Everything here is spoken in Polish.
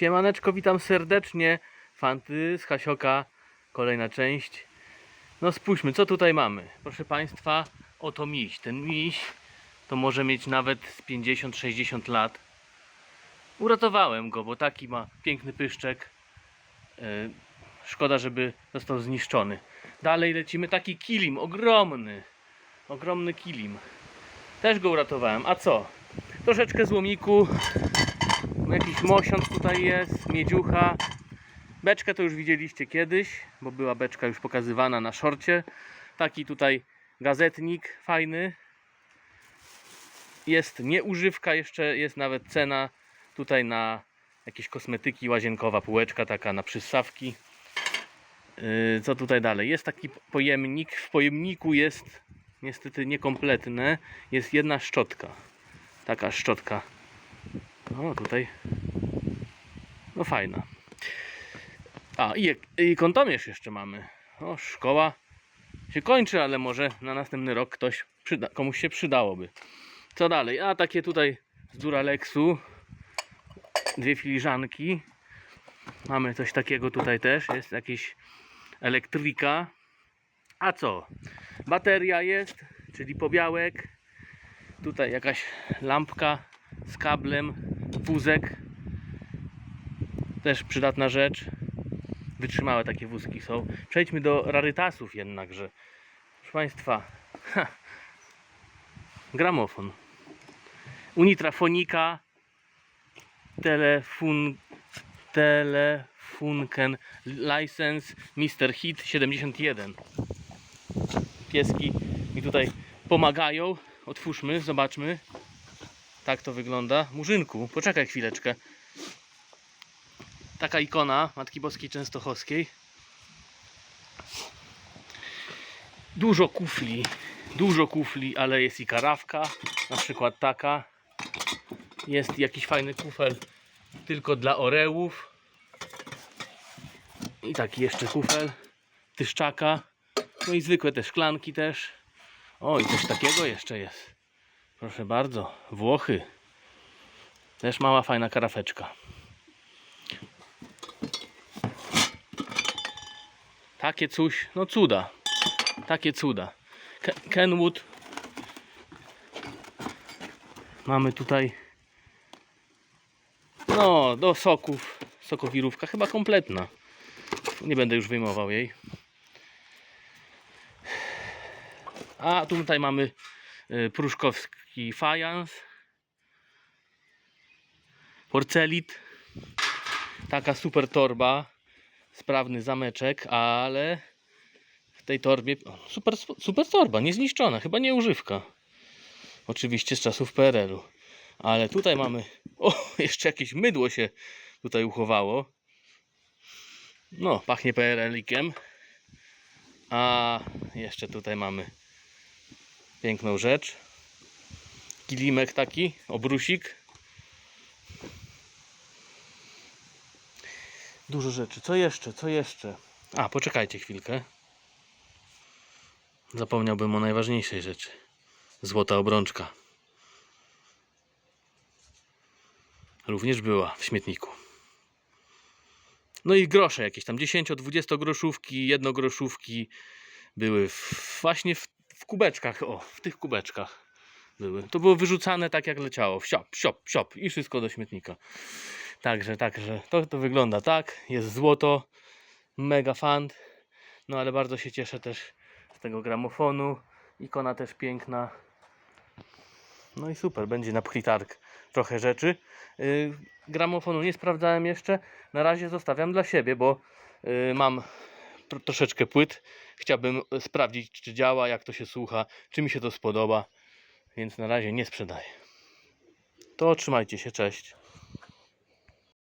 Siemaneczko, witam serdecznie. Fanty z Hasioka, kolejna część. No spójrzmy, co tutaj mamy. Proszę Państwa, oto miś. Ten miś to może mieć nawet z 50-60 lat. Uratowałem go, bo taki ma piękny pyszczek. Yy, Szkoda, żeby został zniszczony. Dalej lecimy taki kilim, ogromny. Ogromny kilim. Też go uratowałem. A co? Troszeczkę złomiku, Jakiś mosiąc tutaj jest, miedziucha. Beczkę to już widzieliście kiedyś, bo była beczka już pokazywana na szorcie. Taki tutaj gazetnik fajny. Jest nieużywka, jeszcze jest nawet cena tutaj na jakieś kosmetyki, łazienkowa półeczka taka na przystawki. Yy, Co tutaj dalej? Jest taki pojemnik. W pojemniku jest niestety niekompletne. Jest jedna szczotka. Taka szczotka o, tutaj. No fajna. A, i, i kątomierz jeszcze mamy. O, szkoła się kończy, ale może na następny rok ktoś przyda, komuś się przydałoby. Co dalej? A, takie tutaj z Duralexu. Dwie filiżanki. Mamy coś takiego tutaj też. Jest jakiś elektryka. A co? Bateria jest, czyli pobiałek. Tutaj jakaś lampka z kablem, wózek. Też przydatna rzecz. Wytrzymałe takie wózki są. Przejdźmy do rarytasów jednakże. Proszę Państwa, ha, gramofon. Unitrafonika, telefon, telefunken, license Mr. Hit 71. Pieski mi tutaj pomagają. Otwórzmy, zobaczmy. Tak to wygląda. Murzynku, poczekaj chwileczkę. Taka ikona Matki Boskiej Częstochowskiej. Dużo kufli. Dużo kufli, ale jest i karawka. Na przykład taka. Jest jakiś fajny kufel tylko dla orełów. I taki jeszcze kufel tyszczaka. No i zwykłe te szklanki też. O, i coś takiego jeszcze jest. Proszę bardzo, Włochy. Też mała, fajna karafeczka. Takie coś, no cuda. Takie cuda. Ke- Kenwood. Mamy tutaj. No, do soków. Sokowirówka chyba kompletna. Nie będę już wyjmował jej. A tutaj mamy pruszkowski fajans. Porcelit. Taka super torba. Sprawny zameczek, ale w tej torbie. Super, super torba, niezniszczona, chyba nie używka. Oczywiście z czasów PRL-u. Ale tutaj mamy. O, jeszcze jakieś mydło się tutaj uchowało. No, pachnie PRL-ikiem. A jeszcze tutaj mamy piękną rzecz. Kilimek taki, obrusik. Dużo rzeczy. Co jeszcze? Co jeszcze? A, poczekajcie chwilkę. Zapomniałbym o najważniejszej rzeczy. Złota obrączka. Również była w śmietniku. No i grosze jakieś tam 10-20 groszówki, jednogroszówki były właśnie w, w kubeczkach, o, w tych kubeczkach były. To było wyrzucane tak jak leciało, wsiop, siop, siop i wszystko do śmietnika. Także, także to, to wygląda tak, jest złoto, mega fan, no ale bardzo się cieszę też z tego gramofonu, ikona też piękna. No i super, będzie na pchitark trochę rzeczy. Yy, gramofonu nie sprawdzałem jeszcze, na razie zostawiam dla siebie, bo yy, mam troszeczkę płyt. Chciałbym sprawdzić, czy działa, jak to się słucha, czy mi się to spodoba, więc na razie nie sprzedaję. To trzymajcie się, cześć.